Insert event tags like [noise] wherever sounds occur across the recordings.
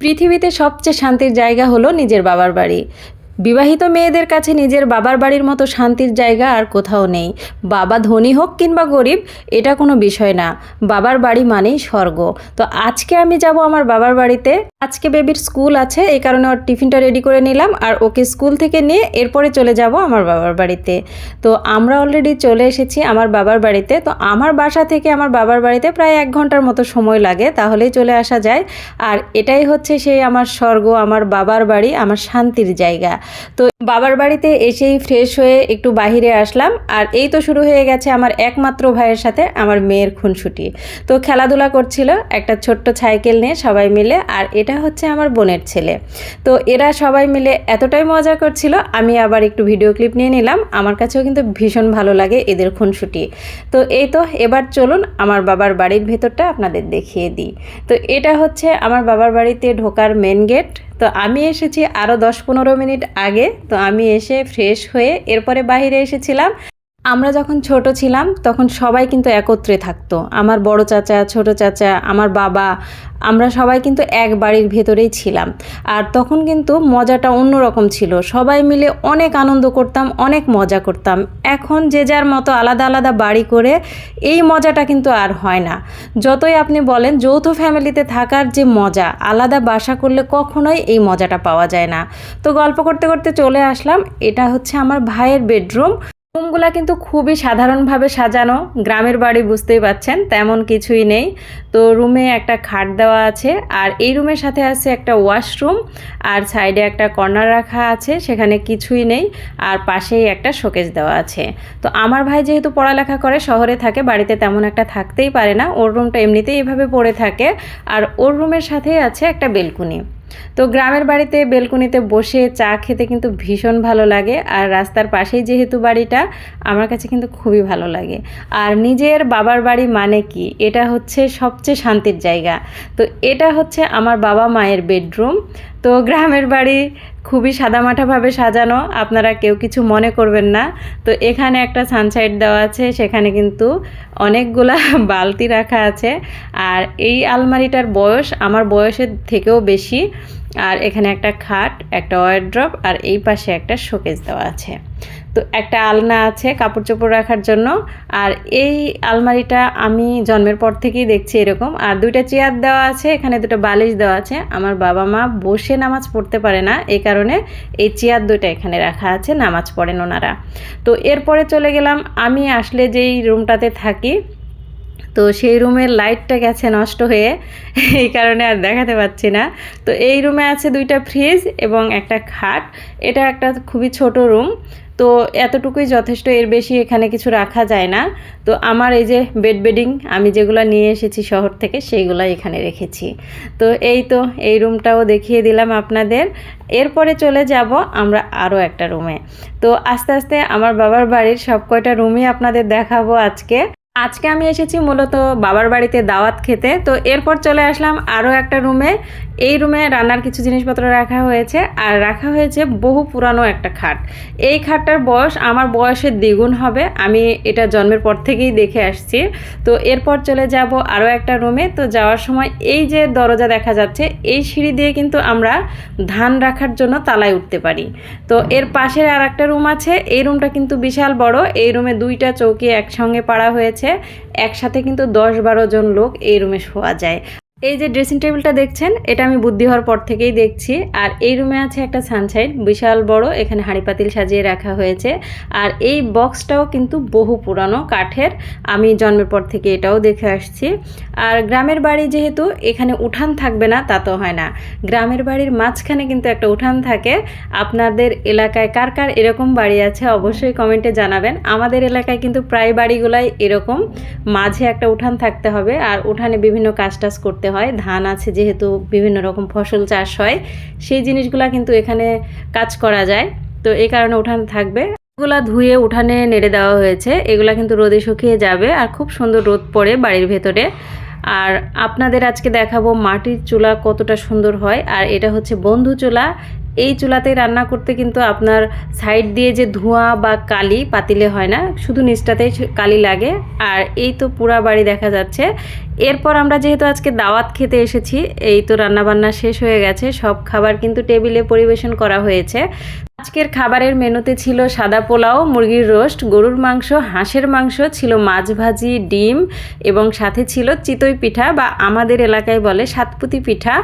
পৃথিবীতে সবচেয়ে শান্তির জায়গা হলো নিজের বাবার বাড়ি। বিবাহিত মেয়েদের কাছে নিজের বাবার বাড়ির মতো শান্তির জায়গা আর কোথাও নেই। বাবা ধনী হোক কিংবা গরিব, এটা কোনো বিষয় না। বাবার বাড়ি মানেই স্বর্গ। তো আজকে আমি যাব আমার বাবার বাড়িতে। আজকে বেবির স্কুল আছে, এই কারণে ওর টিফিনটা রেডি করে নিলাম আর ওকে স্কুল থেকে নিয়ে এরপরে চলে যাব আমার বাবার বাড়িতে। তো আমরা অলরেডি চলে এসেছি আমার বাবার বাড়িতে। তো আমার বাসা থেকে আমার বাবার বাড়িতে প্রায় এক ঘণ্টার মতো সময় লাগে, তাহলেই চলে আসা যায়। আর এটাই হচ্ছে সেই আমার স্বর্গ, আমার বাবার বাড়ি, আমার শান্তির জায়গা। তো বাবার বাড়িতে এসেই ফ্রেশ হয়ে একটু বাহিরে আসলাম আর এই তো শুরু হয়ে গেছে আমার একমাত্র ভাইয়ের সাথে আমার মেয়ের খুনসুটি। তো খেলাধুলা করছিল, একটা ছোট্ট সাইকেল নিয়ে সবাই মিলে আর এটা হচ্ছে আমার বোনের ছেলে। তো এরা সবাই মিলে এতটাই মজা করছিল, আমি আবার একটু ভিডিও ক্লিপ নিয়ে নিলাম। আমার কাছেও কিন্তু ভীষণ ভালো লাগে এদের খুনসুটি। তো এই তো, এবার চলুন আমার বাবার বাড়ির ভেতরটা আপনাদের দেখিয়ে দিই। তো এটা হচ্ছে আমার বাবার বাড়িতে ঢোকার মেন গেট তো আমি এসেছি আরও দশ পনেরো মিনিট আগে। তো আমি এসে ফ্রেশ হয়ে এরপরে বাইরে এসেছিলাম। আমরা যখন ছোট ছিলাম, তখন সবাই কিন্তু একত্রে থাকতো। আমার বড় চাচা, ছোট চাচা, আমার বাবা, আমরা সবাই কিন্তু এক বাড়ির ভেতরেই ছিলাম। আর তখন কিন্তু মজাটা অন্যরকম ছিল। সবাই মিলে অনেক আনন্দ করতাম, অনেক মজা করতাম। এখন যে যার মতো আলাদা আলাদা বাড়ি করে, এই মজাটা কিন্তু আর হয় না। যতই আপনি বলেন, যৌথ ফ্যামিলিতে থাকার যে মজা, আলাদা বাসা করলে কখনোই এই মজাটা পাওয়া যায় না। তো গল্প করতে করতে চলে আসলাম। এটা হচ্ছে আমার ভাইয়ের বেডরুম। রুমগুলা কিন্তু খুবই সাধারণভাবে সাজানো, গ্রামের বাড়ি বুঝতেই পাচ্ছেন, তেমন কিছুই নেই। তো রুমে একটা খাট দেওয়া আছে, আর এই রুমের সাথে আছে একটা ওয়াশরুম, আর সাইডে একটা কর্নার রাখা আছে, সেখানে কিছুই নেই, আর পাশেই একটা শোকেজ দেওয়া আছে। তো আমার ভাই যেহেতু পড়ালেখা করে, শহরে থাকে, বাড়িতে তেমন একটা থাকতেই পারে না, ওর রুমটা এমনিতেই এভাবে পড়ে থাকে, আর ওর রুমের সাথেই আছে একটা বেলকুনি। তো গ্রামের বাড়িতে বেলকুনিতে বসে চা খেতে কিন্তু ভীষণ ভালো লাগে। আর রাস্তার পাশেই যেহেতু বাড়িটা, আমার কাছে কিন্তু খুবই ভালো লাগে। আর নিজের বাবার বাড়ি মানে কি? এটা হচ্ছে সবচেয়ে শান্তির জায়গা। তো এটা হচ্ছে আমার বাবা মায়ের বেডরুম। তো গ্রামের বাড়ি খুবই সাদামাঠাভাবে সাজানো, আপনারা কেউ কিছু মনে করবেন না। তো এখানে একটা সানসাইড দেওয়া আছে, সেখানে কিন্তু অনেকগুলা [laughs] বালতি রাখা আছে। আর এই আলমারিটার বয়স আমার বয়সের থেকেও বেশি। আর এখানে একটা খাট, একটা ওয়ারড্রপ আর এই পাশে একটা শোকেস দেওয়া আছে। তো একটা আলনা আছে কাপড় চোপড় রাখার জন্য। আর এই আলমারিটা আমি জন্মের পর থেকেই দেখছি এরকম। আর দুইটা চেয়ার দেওয়া আছে, এখানে দুটো বালিশ দেওয়া আছে। আমার বাবা মা বসে নামাজ পড়তে পারে না এই কারণে এই চেয়ার দুটো এখানে রাখা আছে, নামাজ পড়েন ওনারা। তো এরপরে চলে গেলাম, আমি আসলে যেই রুমটাতে থাকি তো সেই রুমের লাইটটা গেছে নষ্ট হয়ে, এই কারণে আর দেখাতে পাচ্ছি না। তো এই রুমে আছে দুইটা ফ্রিজ এবং একটা খাট। এটা একটা খুবই ছোট রুম, তো এতটুকুই যথেষ্ট, এর বেশি এখানে কিছু রাখা যায় না। তো আমার এই যে বেড বেডিং, আমি যেগুলো নিয়ে এসেছি শহর থেকে সেইগুলো এখানে রেখেছি। তো এই তো, এই রুমটাও দেখিয়ে দিলাম আপনাদের। এরপরে চলে যাব আমরা আরও একটা রুমে। তো আস্তে আস্তে আমার বাবার বাড়ির সব কয়টা রুমই আপনাদের দেখাবো আজকে। আজকে আমি এসেছি মূলত বাবার বাড়িতে দাওয়াত খেতে, তো এরপর চলে আসলাম আরও একটা রুমে। এই রুমে রান্নার কিছু জিনিসপত্র রাখা হয়েছে, আর রাখা হয়েছে বহু পুরানো একটা খাট। এই খাটটার বয়স আমার বয়সের দ্বিগুণ হবে, আমি এটা জন্মের পর থেকেই দেখে আসছি। তো এরপর চলে যাব আরও একটা রুমে, তো যাওয়ার সময় এই যে দরজা দেখা যাচ্ছে, এই সিঁড়ি দিয়ে কিন্তু আমরা ধান রাখার জন্য তালায় উঠতে পারি। তো এর পাশের আর একটা রুম আছে, এই রুমটা কিন্তু বিশাল বড়, এই রুমে দুইটা চৌকি একসঙ্গে পাড়া হয়েছে একসাথে কিন্তু দশ বারো জন লোক এই রুমে শোয়া যায়। এই যে ড্রেসিং টেবিলটা দেখছেন, এটা আমি বুদ্ধি হওয়ার পর থেকেই দেখছি। আর এই রুমে আছে একটা সানসাইড বিশাল বড়, এখানে হাঁড়ি পাতিল সাজিয়ে রাখা হয়েছে। আর এই বক্সটাও কিন্তু বহু পুরানো কাঠের, আমি জন্মের পর থেকে এটাও দেখে আসছি। আর গ্রামের বাড়ি যেহেতু, এখানে উঠান থাকবে না, তা তো হয় না। গ্রামের বাড়ির মাঝখানে কিন্তু একটা উঠান থাকে। আপনাদের এলাকায় কার কার এরকম বাড়ি আছে, অবশ্যই কমেন্টে জানাবেন। আমাদের এলাকায় কিন্তু প্রায় বাড়িগুলাই এরকম। মাঝে একটা উঠান থাকতে হবে, আর উঠানে বিভিন্ন কাজ টাজ করতে হয়। ধান আছে যেহেতু বিভিন্ন রকম ফসল চাষ হয়, সেই জিনিসগুলা কিন্তু এখানে কাজ করা যায়। তো এই কারণে উঠান থাকবে। এগুলা ধুয়ে উঠানে নেড়ে দেওয়া হয়েছে। এগুলা কিন্তু রোদে শুকিয়ে যাবে আর খুব সুন্দর রোদ পড়ে বাড়ির ভেতরে। আর আপনাদের আজকে দেখাবো মাটির চুলা কতটা সুন্দর হয়। আর এটা হচ্ছে বন্ধু চুলা। এই চুলাতে রান্না করতে কিন্তু আপনার সাইড দিয়ে যে ধোঁয়া বা কালি পাতিলে হয় না, শুধু নিচটাতেই কালি লাগে। আর এই তো পুরা বাড়ি দেখা যাচ্ছে। এরপর আমরা যেহেতু আজকে দাওয়াত খেতে এসেছি, এই তো রান্নাবান্না শেষ হয়ে গেছে। সব খাবার কিন্তু টেবিলে পরিবেশন করা হয়েছে। আজকের খাবারের মেনুতে ছিল সাদা পোলাও, মুরগির রোস্ট, গরুর মাংস, হাঁসের মাংস, ছিল মাছ ভাজি, ডিম এবং সাথে ছিল চিতই পিঠা বা আমাদের এলাকায় বলে সাতপুতি পিঠা।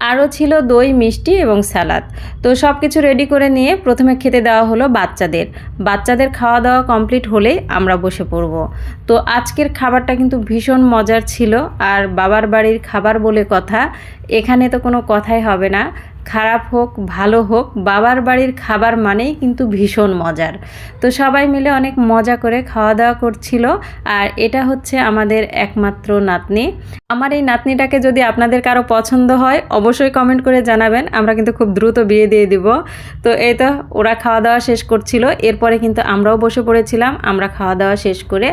আরও ছিল দই, মিষ্টি এবং স্যালাদ। তো সব কিছু রেডি করে নিয়ে প্রথমে খেতে দেওয়া হলো বাচ্চাদের। বাচ্চাদের খাওয়া দাওয়া কমপ্লিট হলে আমরা বসে পড়ব। তো আজকের খাবারটা কিন্তু ভীষণ মজার ছিল। আর বাবার বাড়ির খাবার বলে কথা, এখানে তো কোনো কথাই হবে না। খারাপ হোক, ভালো হোক, বাবার বাড়ির খাবার মানেই কিন্তু ভীষণ মজার। তো সবাই মিলে অনেক মজা করে খাওয়া দাওয়া করছিল আর এটা হচ্ছে আমাদের একমাত্র নাতনি। আমার এই নাতনিটাকে যদি আপনাদের কারও পছন্দ হয়, অবশ্যই কমেন্ট করে জানাবেন, আমরা কিন্তু খুব দ্রুত বিয়ে দিয়ে দিব। তো এই তো ওরা খাওয়া দাওয়া শেষ করছিল, এরপরে কিন্তু আমরাও বসে পড়েছিলাম, আমরা খাওয়া দাওয়া শেষ করে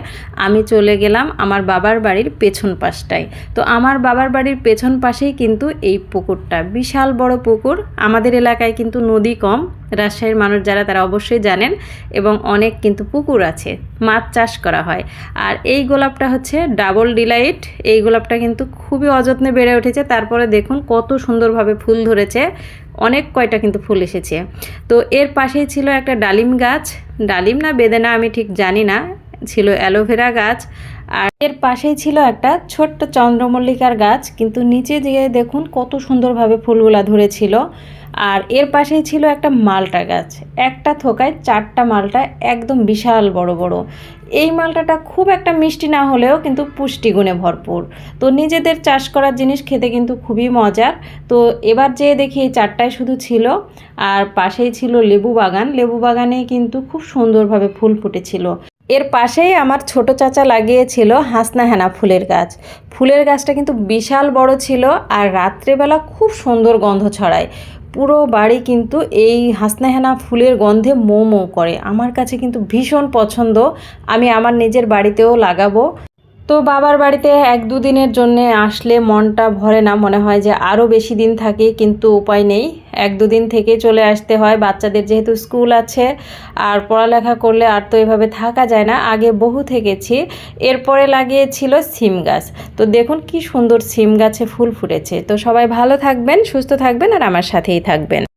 আমি চলে গেলাম আমার বাবার বাড়ির পেছন পাশটায়। তো আমার বাবার বাড়ির পেছন পাশেই কিন্তু এই পুকুরটা, বিশাল বড় পুকুর। আমাদের এলাকায় কিন্তু নদী কম। রাজশাহীর মানুষ যারা, তারা অবশ্যই জানেন এবং অনেক কিন্তু পুকুর আছে, মাছ চাষ করা হয়। আর এই গোলাপটা হচ্ছে ডাবল ডিলাইট। এই গোলাপটা কিন্তু খুবই অযত্নে বেড়ে উঠেছে। তারপরে দেখুন কত সুন্দরভাবে ফুল ধরেছে। অনেক কয়টা কিন্তু ফুল এসেছে। তো এর পাশেই ছিল একটা ডালিম গাছ। ডালিম না, বেদেনা আমি ঠিক জানি না। ছিল অ্যালোভেরা গাছ আর এর পাশেই ছিল একটা ছোট্ট চন্দ্রমল্লিকার গাছ, কিন্তু নিচে দিয়ে দেখুন কত সুন্দরভাবে ফুলগুলা ধরেছিল। আর এর পাশেই ছিল একটা মালটা গাছ, একটা থোকায় চারটা মালটা একদম বিশাল বড় বড়। এই মালটাটা খুব একটা মিষ্টি না হলেও কিন্তু পুষ্টিগুণে ভরপুর। তো নিজেদের চাষ করার জিনিস খেতে কিন্তু খুবই মজার। তো এবার যে দেখি এই চারটায় শুধু ছিল, আর পাশেই ছিল লেবু বাগান। লেবু বাগানে কিন্তু খুব সুন্দরভাবে ফুল ফুটেছিল। এর পাশেই আমার ছোট চাচা লাগিয়েছিল হাসনা হেনা ফুলের গাছ। ফুলের গাছটা কিন্তু বিশাল বড় ছিল আর রাত্রেবেলা খুব সুন্দর গন্ধ ছড়ায়। পুরো বাড়ি কিন্তু এই হাসনা হেনা ফুলের গন্ধে মো মো করে। আমার কাছে কিন্তু ভীষণ পছন্দ। আমি আমার নিজের বাড়িতেও লাগাবো। তো বাবার বাড়িতে এক দুদিনের জন্য আসলে মনটা ভরে না, মনে হয় যে আরও বেশি দিন থাকি, কিন্তু উপায় নেই। এক দুদিন থেকে চলে আসতে হয়, বাচ্চাদের যেহেতু স্কুল আছে, আর পড়ালেখা করলে আর তো এভাবে থাকা যায় না। আগে বহু থেকেছি, এরপরে লাগিয়েছিল সিম গাছ। তো দেখুন কি সুন্দর সিম গাছে ফুল ফুটেছে। তো সবাই ভালো থাকবেন, সুস্থ থাকবেন, আর আমার সাথেই থাকবেন।